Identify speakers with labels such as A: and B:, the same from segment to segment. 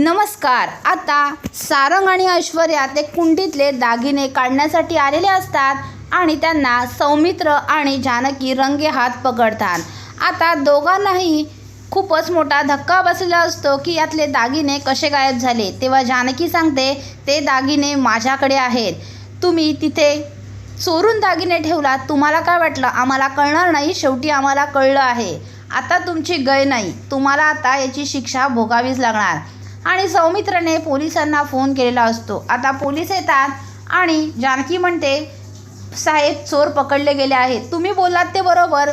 A: नमस्कार. आता सारंग आणि ऐश्वर्या ते कुंडीतले दागिने काढण्यासाठी आलेले असतात आणि त्यांना सौमित्र आणि जानकी रंगे हात पकडतात. आता दोघांनाही खूपच मोठा धक्का बसलेला असतो की यातले दागिने कसे गायब झाले. तेव्हा जानकी सांगते ते दागिने माझ्याकडे आहेत. तुम्ही तिथे चोरून दागिने ठेवलात. तुम्हाला काय वाटलं? आम्हाला कळणार नाही. शेवटी आम्हाला कळलं आहे. आता तुमची गय नाही. तुम्हाला आता याची शिक्षा भोगावीच लागणार. आणि सौमित्रने पोलिसांना फोन केलेला असतो. आता पोलीस येतात आणि जानकी म्हणते साहेब चोर पकडले गेले आहेत. तुम्ही बोललात ते बरोबर.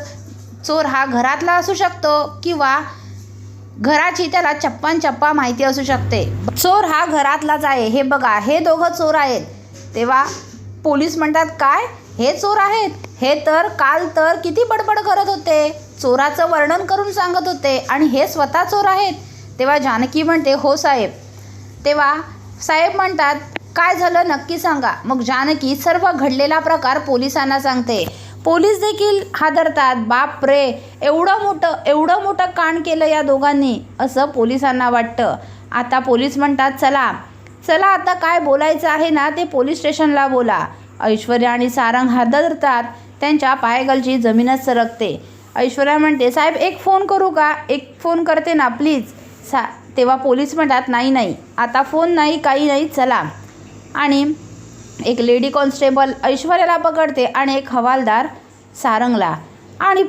A: चोर हा घरातला असू शकतो किंवा घराची त्याला चप्पन चप्पा माहिती असू शकते. चोर हा घरातलाच आहे. हे बघा हे दोघं चोर आहेत. तेव्हा पोलीस म्हणतात काय? हे चोर आहेत? हे तर काल तर किती बडबड करत होते. चोराचं वर्णन करून सांगत होते आणि हे स्वतः चोर आहेत. तेव्हा जानकी म्हणते हो साहेब. तेव्हा साहेब म्हणतात काय झालं नक्की सांगा. मग जानकी सर्व घडलेला प्रकार पोलिसांना सांगते. पोलीस देखील हादरतात बाप रे एवढं मोठं एवढं मोठं कांड केलं या दोघांनी असं पोलिसांना वाटतं. आता पोलीस म्हणतात चला चला आता काय बोलायचं आहे ना ते पोलीस स्टेशनला बोला. ऐश्वर्या आणि सारंग हादरतात त्यांच्या पायगलची जमीनच सरकते. ऐश्वर्या म्हणते साहेब एक फोन करू का? एक फोन करते ना प्लीज. सा तेव्हा पोलीस म्हणतात नाही नाही आता फोन नाही काही नाही चला. आणि एक लेडी कॉन्स्टेबल ऐश्वर्याला पकडते आणि एक हवालदार सारंगला आणि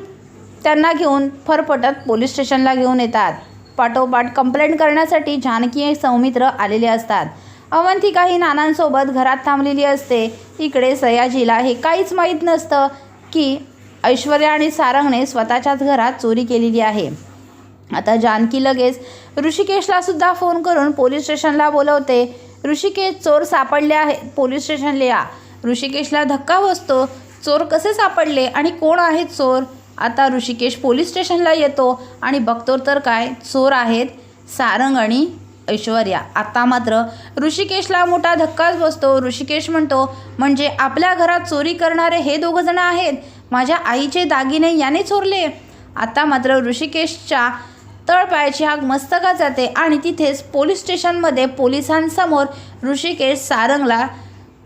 A: त्यांना घेऊन फरफटत पोलीस स्टेशनला घेऊन येतात. पाठोपाठ कंप्लेंट करण्यासाठी जानकी सौमित्र आलेले असतात. अवंती काही नानांसोबत घरात थांबलेली असते. इकडे सयाजीला हे काहीच माहीत नसतं की ऐश्वर्या आणि सारंगने स्वतःच्याच घरात चोरी केलेली आहे. आता जानकी लगेच ऋषिकेशला सुद्धा फोन करून पोलीस स्टेशनला बोलवते. ऋषिकेश चोर सापडले आहेत पोलीस स्टेशनला या. ऋषिकेशला धक्का बसतो. चोर कसे सापडले आणि कोण आहेत चोर? आता ऋषिकेश पोलीस स्टेशनला येतो आणि बघतो तर काय? चोर आहेत सारंग आणि ऐश्वर्या. आता मात्र ऋषिकेशला मोठा धक्काच बसतो. ऋषिकेश म्हणतो म्हणजे आपल्या घरात चोरी करणारे हे दोघं जण आहेत. माझ्या आईचे दागिने याने चोरले. आता मात्र ऋषिकेशच्या तळपायाची आग मस्तकात जाते आणि तिथेच पोलीस स्टेशनमध्ये पोलिसांसमोर ऋषिकेश सारंगला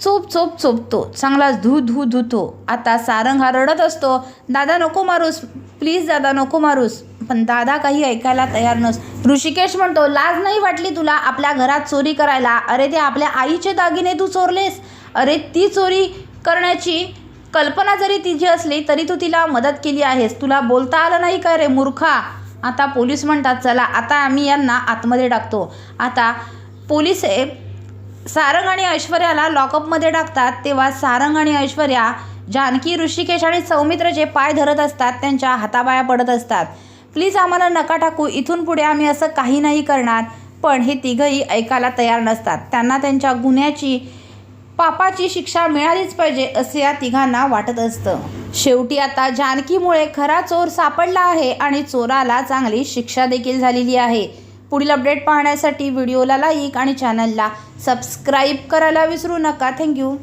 A: चोप चोप चोपतो. चांगलाच धू धू धुतो. आता सारंग हा रडत असतो. दादा नको मारूस. प्लीज दादा नको मारूस. पण दादा काही ऐकायला तयार नस. ऋषिकेश म्हणतो लाज नाही वाटली तुला आपल्या घरात चोरी करायला? अरे ते आपल्या आईचे दागिने तू चोरलेस. अरे ती चोरी करण्याची कल्पना जरी तिची असली तरी तू तिला मदत केली आहेस. तुला बोलता आलं नाही का रे मूर्खा? आता पोलीस म्हणतात चला आता आम्ही यांना आतमध्ये टाकतो. आता पोलीस सारंग आणि ऐश्वर्याला लॉकअपमध्ये टाकतात तेव्हा सारंग आणि ऐश्वर्या जानकी ऋषिकेश आणि सौमित्रचे पाय धरत असतात त्यांच्या हाताबाया पडत असतात. प्लीज आम्हाला नका टाकू इथून पुढे आम्ही असं काही नाही करणार. पण हे तिघंही ऐकायला तयार नसतात. त्यांना त्यांच्या गुन्ह्याची पापाची शिक्षा मिळालीच पाहिजे असे या तिघांना वाटत असतं. शेवटी आता जानकीमुळे खरा चोर सापडला आहे आणि चोराला चांगली शिक्षा देखील झालेली आहे. पुढील अपडेट पाहण्यासाठी व्हिडिओला लाईक आणि चॅनलला सबस्क्राईब करायला विसरू नका. थँक्यू